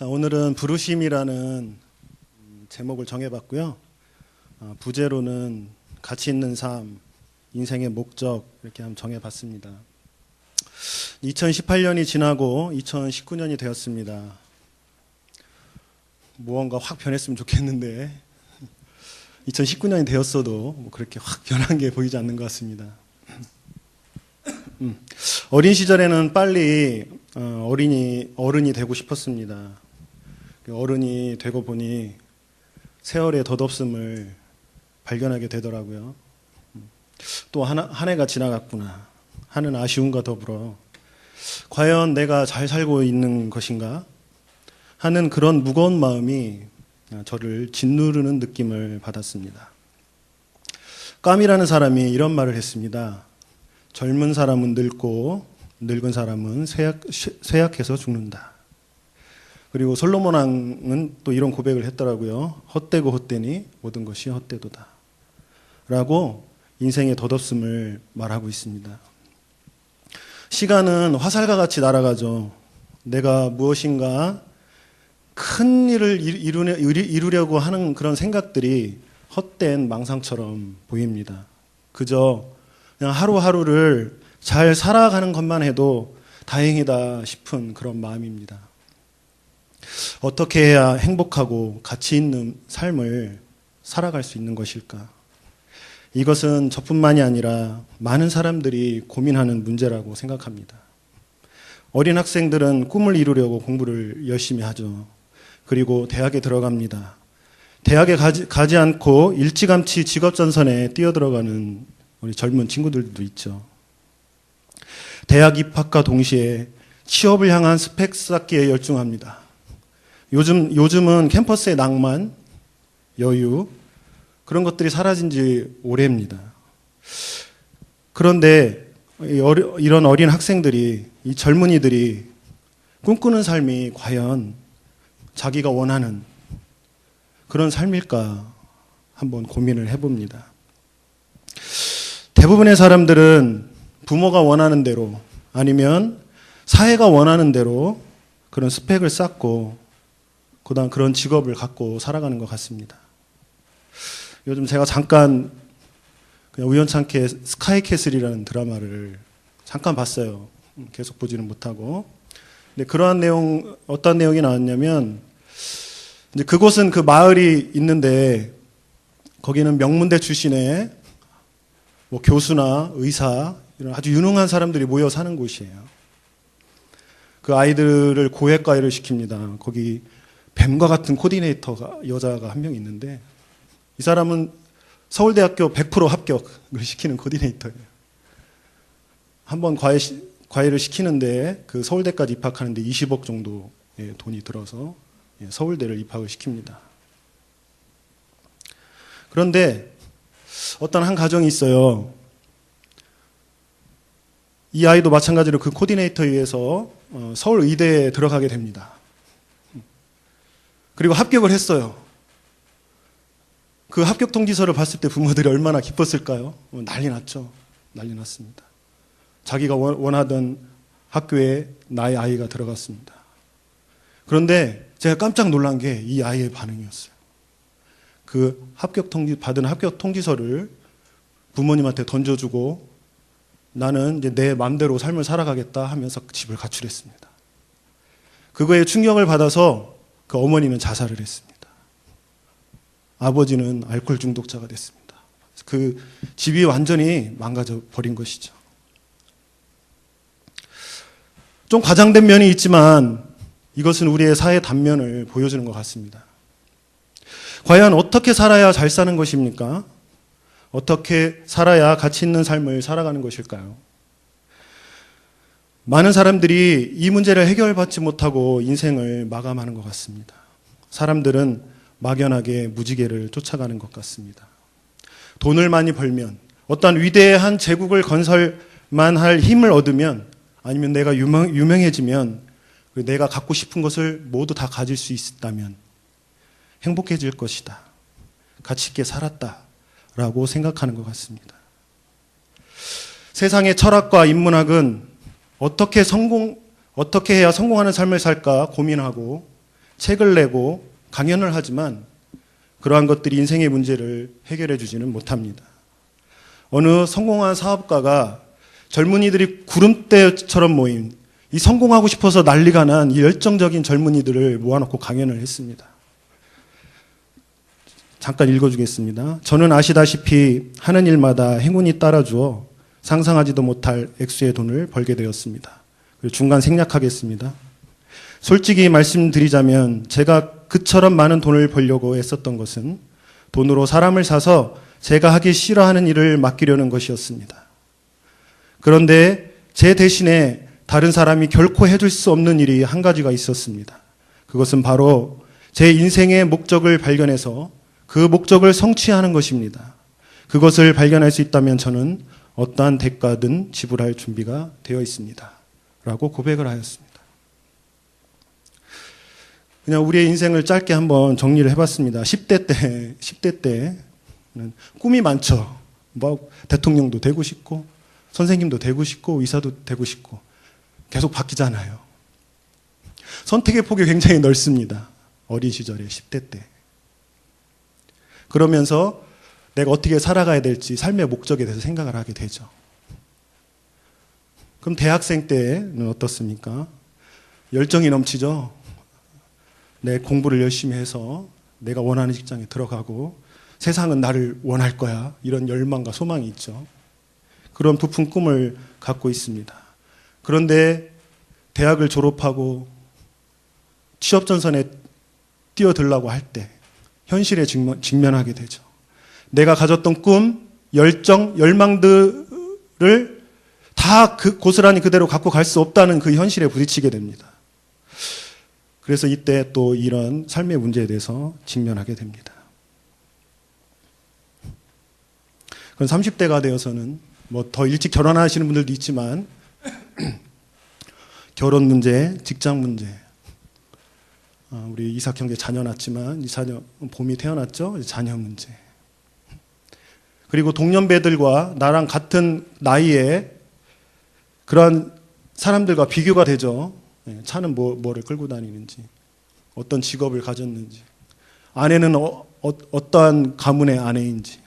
자, 오늘은 부르심이라는 음, 제목을 정해봤고요. 어, 부제로는 가치 있는 삶, 인생의 목적 이렇게 한번 정해봤습니다. 2018년이 지나고 2019년이 되었습니다. 무언가 확 변했으면 좋겠는데 2019년이 되었어도 뭐 그렇게 확 변한 게 보이지 않는 것 같습니다. 음, 어린 시절에는 빨리 어, 어린이 어른이 되고 싶었습니다. 그 어른이 되고 보니 세월의 덧없음을 발견하게 되더라고요. 또 한, 한 해가 지나갔구나 하는 아쉬움과 더불어 과연 내가 잘 살고 있는 것인가 하는 그런 무거운 마음이 저를 짓누르는 느낌을 받았습니다. 까미라는 사람이 이런 말을 했습니다. 젊은 사람은 늙고 늙은 사람은 쇠약, 쇠약해서 죽는다. 그리고 솔로몬 왕은 또 이런 고백을 했더라고요. 헛되고 헛되니 모든 것이 헛되도다. 라고 인생의 덧없음을 말하고 있습니다. 시간은 화살과 같이 날아가죠. 내가 무엇인가 큰 일을 이루려 고 하는 그런 생각들이 헛된 망상처럼 보입니다. 그저 그냥 하루하루를 잘 살아가는 것만 해도 다행이다 싶은 그런 마음입니다. 어떻게 해야 행복하고 가치 있는 삶을 살아갈 수 있는 것일까? 이것은 저뿐만이 아니라 많은 사람들이 고민하는 문제라고 생각합니다. 어린 학생들은 꿈을 이루려고 공부를 열심히 하죠. 그리고 대학에 들어갑니다. 대학에 가지, 가지 않고 일찌감치 직업전선에 뛰어들어가는 우리 젊은 친구들도 있죠. 대학 입학과 동시에 취업을 향한 스펙 쌓기에 열중합니다. 요즘, 요즘은 캠퍼스의 낭만, 여유, 그런 것들이 사라진 지 오래입니다. 그런데 이런 어린 학생들이, 이 젊은이들이 꿈꾸는 삶이 과연 자기가 원하는 그런 삶일까 한번 고민을 해봅니다. 대부분의 사람들은 부모가 원하는 대로 아니면 사회가 원하는 대로 그런 스펙을 쌓고 그다음 그런 직업을 갖고 살아가는 것 같습니다. 요즘 제가 잠깐 그냥 우연찮게 스카이캐슬이라는 드라마를 잠깐 봤어요. 계속 보지는 못하고. 근데 그러한 내용 어떤 내용이 나왔냐면 이제 그곳은 그 마을이 있는데 거기는 명문대 출신의 뭐 교수나 의사 이런 아주 유능한 사람들이 모여 사는 곳이에요. 그 아이들을 고액 과외를 시킵니다. 거기 뱀과 같은 코디네이터가 여자가 한 명 있는데 이 사람은 서울대학교 100% 합격을 시키는 코디네이터예요. 한번 과외 과외를 시키는데 그 서울대까지 입학하는데 20억 정도의 돈이 들어서 예, 서울대를 입학을 시킵니다. 그런데 어떤 한 가정이 있어요. 이 아이도 마찬가지로 그 코디네이터에 의해서 어, 서울 의대에 들어가게 됩니다. 그리고 합격을 했어요. 그 합격 통지서를 봤을 때 부모들이 얼마나 기뻤을까요? 어, 난리 났죠. 난리 났습니다. 자기가 원하던 학교에 나의 아이가 들어갔습니다. 그런데 제가 깜짝 놀란 게 이 아이의 반응이었어요. 그 합격 통지 받은 합격 통지서를 부모님한테 던져주고 나는 이제 내 마음대로 삶을 살아가겠다 하면서 집을 가출했습니다. 그거에 충격을 받아서 그 어머니는 자살을 했습니다. 아버지는 알코올 중독자가 됐습니다. 그 집이 완전히 망가져 버린 것이죠. 좀 과장된 면이 있지만 이것은 우리의 사회 단면을 보여주는 것 같습니다. 과연 어떻게 살아야 잘 사는 것입니까? 어떻게 살아야 가치 있는 삶을 살아가는 것일까요? 많은 사람들이 이 문제를 해결받지 못하고 인생을 마감하는 것 같습니다. 사람들은 막연하게 무지개를 쫓아가는 것 같습니다. 돈을 많이 벌면 어떤 위대한 제국을 건설만 할 힘을 얻으면 아니면 내가 유명, 유명해지면 내가 갖고 싶은 것을 모두 다 가질 수 있다면 행복해질 것이다. 가치 있게 살았다. 라고 생각하는 것 같습니다. 세상의 철학과 인문학은 어떻게 성공, 어떻게 해야 성공하는 삶을 살까 고민하고 책을 내고 강연을 하지만 그러한 것들이 인생의 문제를 해결해 주지는 못합니다. 어느 성공한 사업가가 젊은이들이 구름대처럼 모인 이 성공하고 싶어서 난리가 난 이 열정적인 젊은이들을 모아놓고 강연을 했습니다. 잠깐 읽어주겠습니다. 저는 아시다시피 하는 일마다 행운이 따라주어 상상하지도 못할 액수의 돈을 벌게 되었습니다. 중간 생략하겠습니다. 솔직히 말씀드리자면 제가 그처럼 많은 돈을 벌려고 애썼던 것은 돈으로 사람을 사서 제가 하기 싫어하는 일을 맡기려는 것이었습니다. 그런데 제 대신에 다른 사람이 결코 해줄 수 없는 일이 한 가지가 있었습니다. 그것은 바로 제 인생의 목적을 발견해서 그 목적을 성취하는 것입니다. 그것을 발견할 수 있다면 저는 어떠한 대가든 지불할 준비가 되어 있습니다. 라고 고백을 하였습니다. 그냥 우리의 인생을 짧게 한번 정리를 해봤습니다. 10대 때, 10대 때는 꿈이 많죠. 뭐 대통령도 되고 싶고, 선생님도 되고 싶고, 의사도 되고 싶고, 계속 바뀌잖아요. 선택의 폭이 굉장히 넓습니다. 어린 시절에, 10대 때. 그러면서 내가 어떻게 살아가야 될지 삶의 목적에 대해서 생각을 하게 되죠. 그럼 대학생 때는 어떻습니까? 열정이 넘치죠? 내 공부를 열심히 해서 내가 원하는 직장에 들어가고 세상은 나를 원할 거야. 이런 열망과 소망이 있죠. 그런 부푼 꿈을 갖고 있습니다. 그런데 대학을 졸업하고 취업 전선에 뛰어들라고 할 때 현실에 직면, 하게 되죠. 내가 가졌던 꿈, 열정, 열망들을 다 그 고스란히 그대로 갖고 갈 수 없다는 그 현실에 부딪히게 됩니다. 그래서 이때 또 이런 삶의 문제에 대해서 직면하게 됩니다. 그럼 30대가 되어서는 뭐 더 일찍 결혼하시는 분들도 있지만 결혼 문제, 직장 문제, 어, 우리 이삭 형제 자녀 낳았지만 이 자녀 봄이 태어났죠. 자녀 문제. 그리고 동년배들과 나랑 같은 나이에 그러한 사람들과 비교가 되죠. 예, 차는 뭐, 뭐를 끌고 다니는지, 어떤 직업을 가졌는지, 아내는 어, 어 떠한 가문의 아내인지.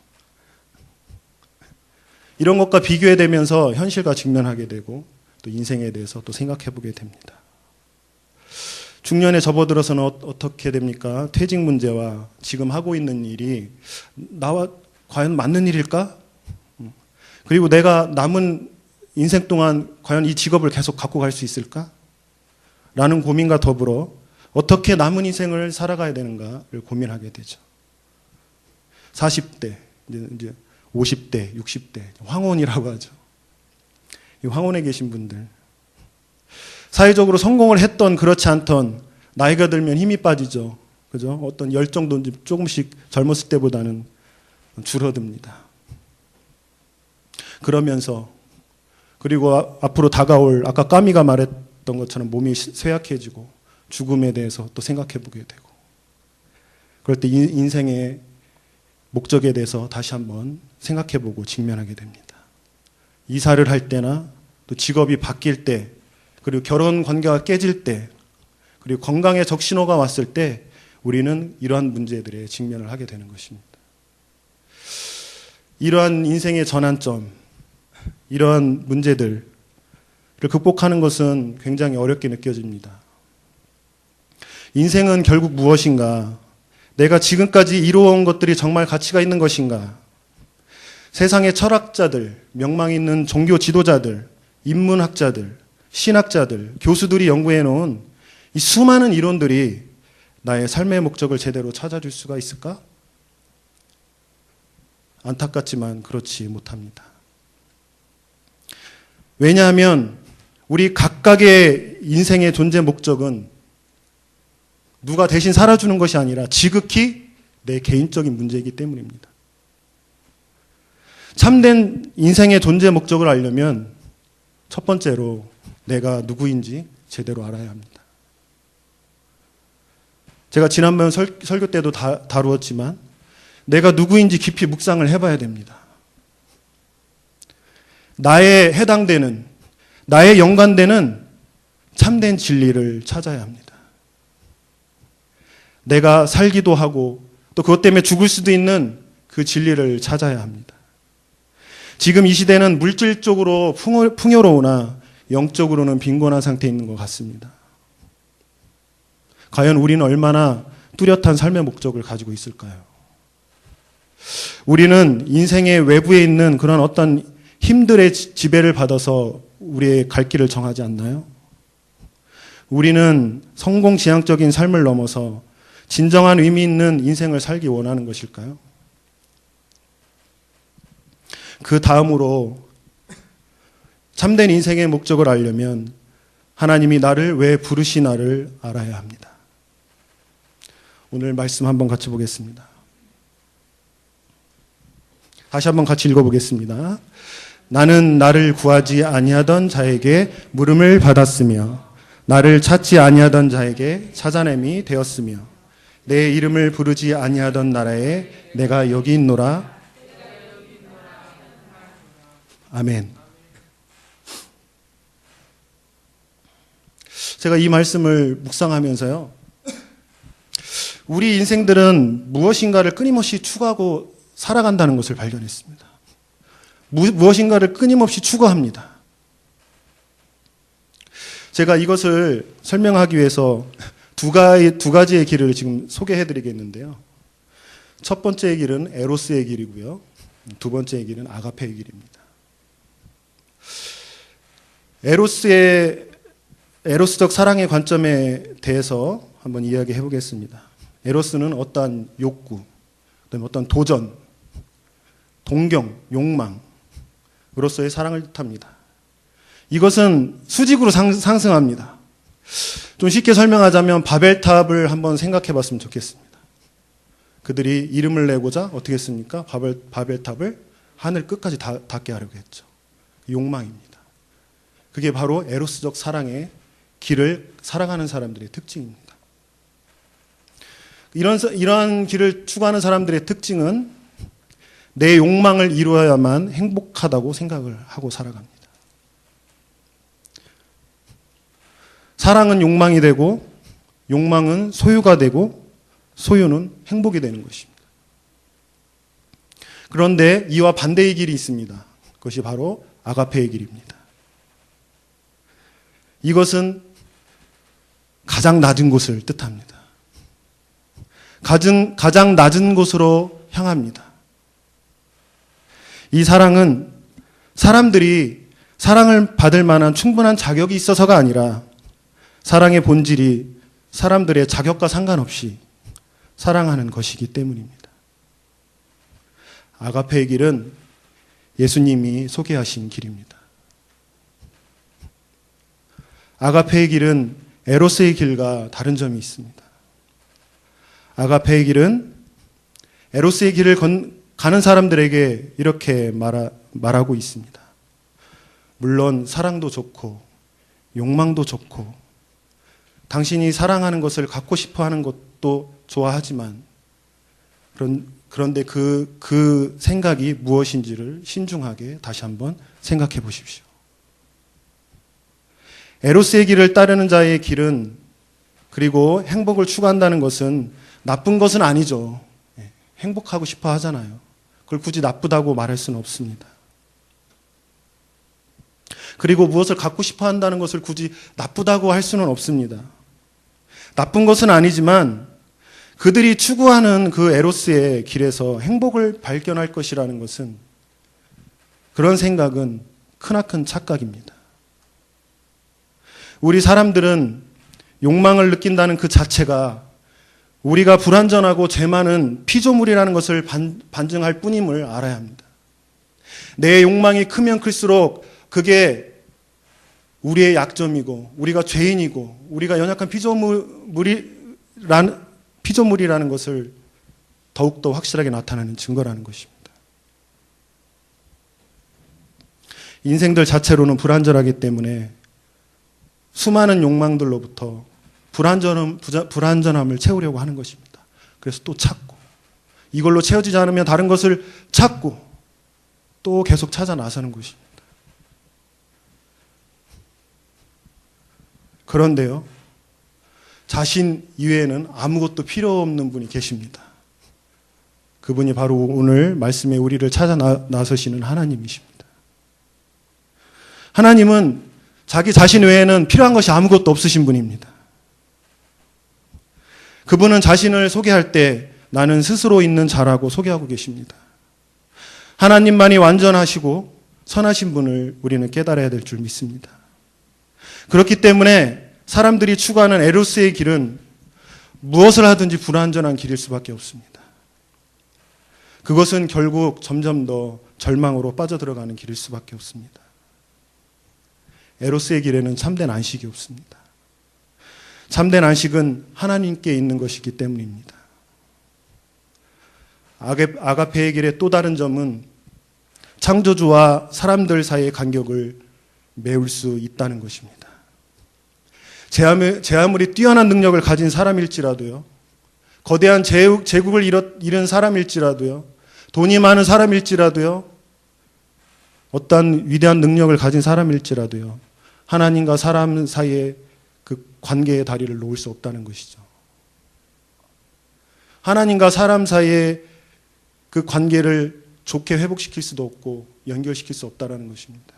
이런 것과 비교해 되면서 현실과 직면하게 되고 또 인생에 대해서 또 생각해 보게 됩니다. 중년에 접어들어서는 어, 떻게 됩니까? 퇴직 문제와 지금 하고 있는 일이 나와 과연 맞는 일일까? 그리고 내가 남은 인생 동안 과연 이 직업을 계속 갖고 갈 수 있을까? 라는 고민과 더불어 어떻게 남은 인생을 살아가야 되는가를 고민하게 되죠. 40대, 이제 50대, 60대, 황혼이라고 하죠. 이 황혼에 계신 분들. 사회적으로 성공을 했던 그렇지 않던 나이가 들면 힘이 빠지죠. 그죠? 어떤 열정도 조금씩 젊었을 때보다는 줄어듭니다. 그러면서 그리고 앞으로 다가올 아까 까미가 말했던 것처럼 몸이 쇠약해지고 죽음에 대해서 또 생각해 보게 되고 그럴 때 인생의 목적에 대해서 다시 한번 생각해 보고 직면하게 됩니다. 이사를 할 때나 또 직업이 바뀔 때 그리고 결혼 관계가 깨질 때, 그리고 건강에 적신호가 왔을 때 우리는 이러한 문제들에 직면을 하게 되는 것입니다. 이러한 인생의 전환점, 이러한 문제들을 극복하는 것은 굉장히 어렵게 느껴집니다. 인생은 결국 무엇인가? 내가 지금까지 이루어온 것들이 정말 가치가 있는 것인가? 세상의 철학자들, 명망 있는 종교 지도자들, 인문학자들, 신학자들, 교수들이 연구해 놓은 이 수많은 이론들이 나의 삶의 목적을 제대로 찾아줄 수가 있을까? 안타깝지만 그렇지 못합니다. 왜냐하면 우리 각각의 인생의 존재 목적은 누가 대신 살아주는 것이 아니라 지극히 내 개인적인 문제이기 때문입니다. 참된 인생의 존재 목적을 알려면 첫 번째로 내가 누구인지 제대로 알아야 합니다. 제가 지난번 설, 설교 때도 다, 다루었지만 내가 누구인지 깊이 묵상을 해봐야 됩니다. 나에 해당되는, 나에 연관되는 참된 진리를 찾아야 합니다. 내가 살기도 하고 또 그것 때문에 죽을 수도 있는 그 진리를 찾아야 합니다. 지금 이 시대는 물질적으로 풍요- 풍요로우나 영적으로는 빈곤한 상태에 있는 것 같습니다. 과연 우리는 얼마나 뚜렷한 삶의 목적을 가지고 있을까요? 우리는 인생의 외부에 있는 그런 어떤 힘들의 지- 지배를 받아서 우리의 갈 길을 정하지 않나요? 우리는 성공 지향적인 삶을 넘어서 진정한 의미 있는 인생을 살기 원하는 것일까요? 그 다음으로 참된 인생의 목적을 알려면 하나님이 나를 왜 부르시나를 알아야 합니다. 오늘 말씀 한번 같이 보겠습니다. 다시 한번 같이 읽어보겠습니다. 나는 나를 구하지 아니하던 자에게 물음을 받았으며 나를 찾지 아니하던 자에게 찾아냄이 되었으며 내 이름을 부르지 아니하던 나라에 내가 여기 있노라. 아멘. 제가 이 말씀을 묵상하면서요. 우리 인생들은 무엇인가를 끊임없이 추구하고 살아간다는 것을 발견했습니다. 무, 무엇인가를 끊임없이 추구합니다. 제가 이것을 설명하기 위해서 두, 가지, 두 가지의 길을 지금 소개해 드리겠는데요. 첫 번째의 길은 에로스의 길이고요. 두 번째의 길은 아가페의 길입니다. 에로스의 에로스적 사랑의 관점에 대해서 한번 이야기해 보겠습니다. 에로스는 어떠한 욕구, 그다음에 어떤 도전, 동경, 욕망으로서의 사랑을 뜻합니다. 이것은 수직으로 상, 상승합니다. 좀 쉽게 설명하자면 바벨탑을 한번 생각해 봤으면 좋겠습니다. 그들이 이름을 내고자 어떻게 했습니까? 바벨, 바벨탑을 하늘 끝까지 다, 닿게 하려고 했죠. 욕망입니다. 그게 바로 에로스적 사랑의 길을 살아가는 사람들의 특징입니다. 이런, 이러한 길을 추구하는 사람들의 특징은 내 욕망을 이루어야만 행복하다고 생각을 하고 살아갑니다. 사랑은 욕망이 되고, 욕망은 소유가 되고, 소유는 행복이 되는 것입니다. 그런데 이와 반대의 길이 있습니다. 그것이 바로 아가페의 길입니다. 이것은 가장 낮은 곳을 뜻합니다. 가장, 낮은 곳으로 향합니다. 이 사랑은 사람들이 사랑을 받을 만한 충분한 자격이 있어서가 아니라 사랑의 본질이 사람들의 자격과 상관없이 사랑하는 것이기 때문입니다. 아가페의 길은 예수님이 소개하신 길입니다. 아가페의 길은 에로스의 길과 다른 점이 있습니다. 아가페의 길은 에로스의 길을 건, 가는 사람들에게 이렇게 말하, 말하고 있습니다. 물론 사랑도 좋고 욕망도 좋고 당신이 사랑하는 것을 갖고 싶어 하는 것도 좋아하지만 그런, 그런데 그, 그 생각이 무엇인지를 신중하게 다시 한번 생각해 보십시오. 에로스의 길을 따르는 자의 길은 그리고 행복을 추구한다는 것은 나쁜 것은 아니죠. 예, 행복하고 싶어 하잖아요. 그걸 굳이 나쁘다고 말할 수는 없습니다. 그리고 무엇을 갖고 싶어 한다는 것을 굳이 나쁘다고 할 수는 없습니다. 나쁜 것은 아니지만 그들이 추구하는 그 에로스의 길에서 행복을 발견할 것이라는 것은 그런 생각은 크나큰 착각입니다. 우리 사람들은 욕망을 느낀다는 그 자체가 우리가 불완전하고 죄 많은 피조물이라는 것을 반, 반증할 뿐임을 알아야 합니다. 내 욕망이 크면 클수록 그게 우리의 약점이고 우리가 죄인이고 우리가 연약한 피조물이라는 피조물이라는 것을 더욱더 확실하게 나타내는 증거라는 것입니다. 인생들 자체로는 불완전하기 때문에 수많은 욕망들로부터 불완전함, 불완전함을 채우려고 하는 것입니다. 그래서 또 찾고, 이걸로 채워지지 않으면 다른 것을 찾고, 또 계속 찾아 나서는 것입니다. 그런데요, 자신 이외에는 아무것도 필요 없는 분이 계십니다. 그분이 바로 오늘 말씀에 우리를 찾아 나서시는 하나님이십니다. 하나님은 자기 자신 외에는 필요한 것이 아무것도 없으신 분입니다. 그분은 자신을 소개할 때 나는 스스로 있는 자라고 소개하고 계십니다. 하나님만이 완전하시고 선하신 분을 우리는 깨달아야 될 줄 믿습니다. 그렇기 때문에 사람들이 추구하는 에로스의 길은 무엇을 하든지 불완전한 길일 수밖에 없습니다. 그것은 결국 점점 더 절망으로 빠져들어가는 길일 수밖에 없습니다. 에로스의 길에는 참된 안식이 없습니다. 참된 안식은 하나님께 있는 것이기 때문입니다. 아가페의 길의 또 다른 점은 창조주와 사람들 사이의 간격을 메울 수 있다는 것입니다. 제 아무리 뛰어난 능력을 가진 사람일지라도요, 거대한 제국을 잃은 사람일지라도요, 돈이 많은 사람일지라도요, 어떤 위대한 능력을 가진 사람일지라도요, 하나님과 사람 사이에 그 관계의 다리를 놓을 수 없다는 것이죠. 하나님과 사람 사이에 그 관계를 좋게 회복시킬 수도 없고 연결시킬 수 없다라는 것입니다.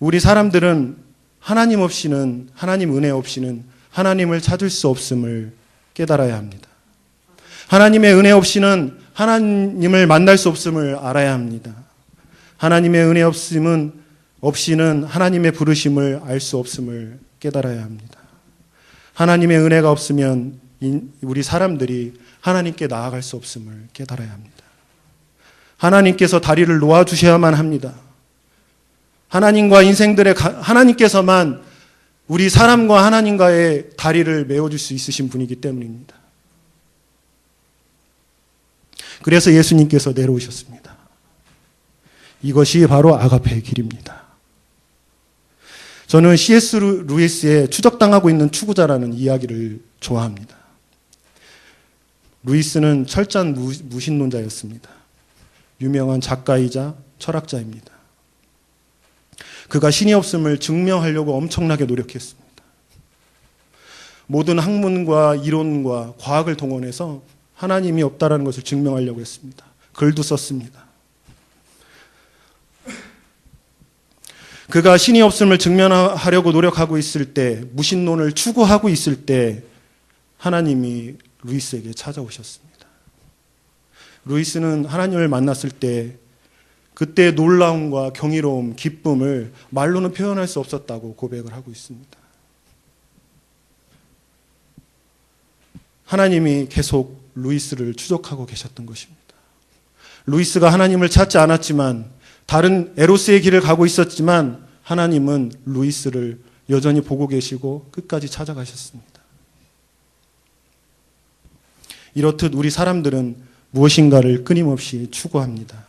우리 사람들은 하나님 없이는 하나님 은혜 없이는 하나님을 찾을 수 없음을 깨달아야 합니다. 하나님의 은혜 없이는 하나님을 만날 수 없음을 알아야 합니다. 하나님의 은혜 없음은 없이는 하나님의 부르심을 알 수 없음을 깨달아야 합니다. 하나님의 은혜가 없으면 우리 사람들이 하나님께 나아갈 수 없음을 깨달아야 합니다. 하나님께서 다리를 놓아 주셔야만 합니다. 하나님과 인생들의, 하나님께서만 우리 사람과 하나님과의 다리를 메워 줄 수 있으신 분이기 때문입니다. 그래서 예수님께서 내려오셨습니다. 이것이 바로 아가페의 길입니다. 저는 C.S. 루이스의 추적당하고 있는 추구자라는 이야기를 좋아합니다. 루이스는 철저한 무신론자였습니다. 유명한 작가이자 철학자입니다. 그가 신이 없음을 증명하려고 엄청나게 노력했습니다. 모든 학문과 이론과 과학을 동원해서 하나님이 없다라는 것을 증명하려고 했습니다. 글도 썼습니다. 그가 신이 없음을 증명하려고 노력하고 있을 때, 무신론을 추구하고 있을 때, 하나님이 루이스에게 찾아오셨습니다. 루이스는 하나님을 만났을 때, 그때 놀라움과 경이로움, 기쁨을 말로는 표현할 수 없었다고 고백을 하고 있습니다. 하나님이 계속 루이스를 추적하고 계셨던 것입니다. 루이스가 하나님을 찾지 않았지만 다른 에로스의 길을 가고 있었지만 하나님은 루이스를 여전히 보고 계시고 끝까지 찾아가셨습니다. 이렇듯 우리 사람들은 무엇인가를 끊임없이 추구합니다.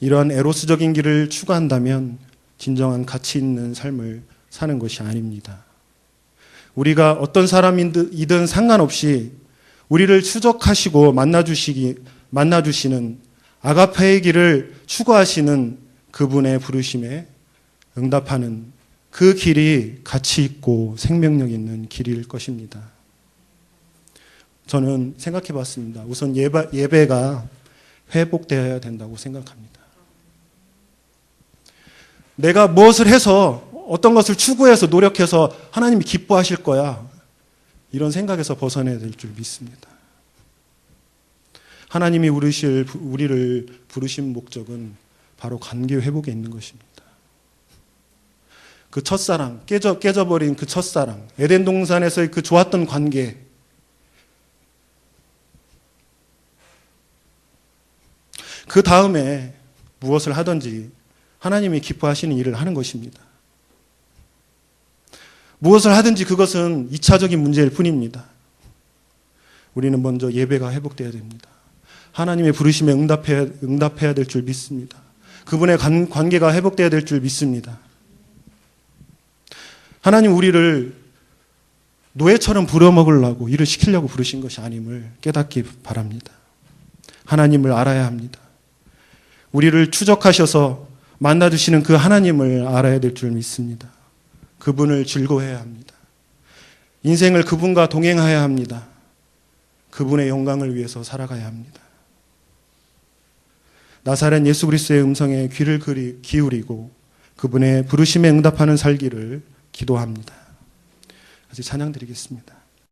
이러한 에로스적인 길을 추구한다면 진정한 가치 있는 삶을 사는 것이 아닙니다. 우리가 어떤 사람이든 상관없이 우리를 추적하시고 만나주시기, 만나주시는 아가페의 길을 추구하시는 그분의 부르심에 응답하는 그 길이 가치 있고 생명력 있는 길일 것입니다. 저는 생각해 봤습니다. 우선 예배, 예배가 회복되어야 된다고 생각합니다. 내가 무엇을 해서 어떤 것을 추구해서 노력해서 하나님이 기뻐하실 거야. 이런 생각에서 벗어나야 될 줄 믿습니다. 하나님이 우리를, 우리를 부르신 목적은 바로 관계 회복에 있는 것입니다. 그 첫사랑, 깨져, 깨져버린 그 첫사랑, 에덴 동산에서의 그 좋았던 관계, 그 다음에 무엇을 하든지 하나님이 기뻐하시는 일을 하는 것입니다. 무엇을 하든지 그것은 2차적인 문제일 뿐입니다. 우리는 먼저 예배가 회복되어야 됩니다. 하나님의 부르심에 응답해야, 응답해야 될 줄 믿습니다. 그분의 관계가 회복되어야 될 줄 믿습니다. 하나님 우리를 노예처럼 부려먹으려고 일을 시키려고 부르신 것이 아님을 깨닫기 바랍니다. 하나님을 알아야 합니다. 우리를 추적하셔서 만나주시는 그 하나님을 알아야 될 줄 믿습니다. 그분을 즐거워해야 합니다. 인생을 그분과 동행하여야 합니다. 그분의 영광을 위해서 살아가야 합니다. 나사렛 예수 그리스도의 음성에 귀를 기울이고 그분의 부르심에 응답하는 살기를 기도합니다. 같이 찬양 드리겠습니다.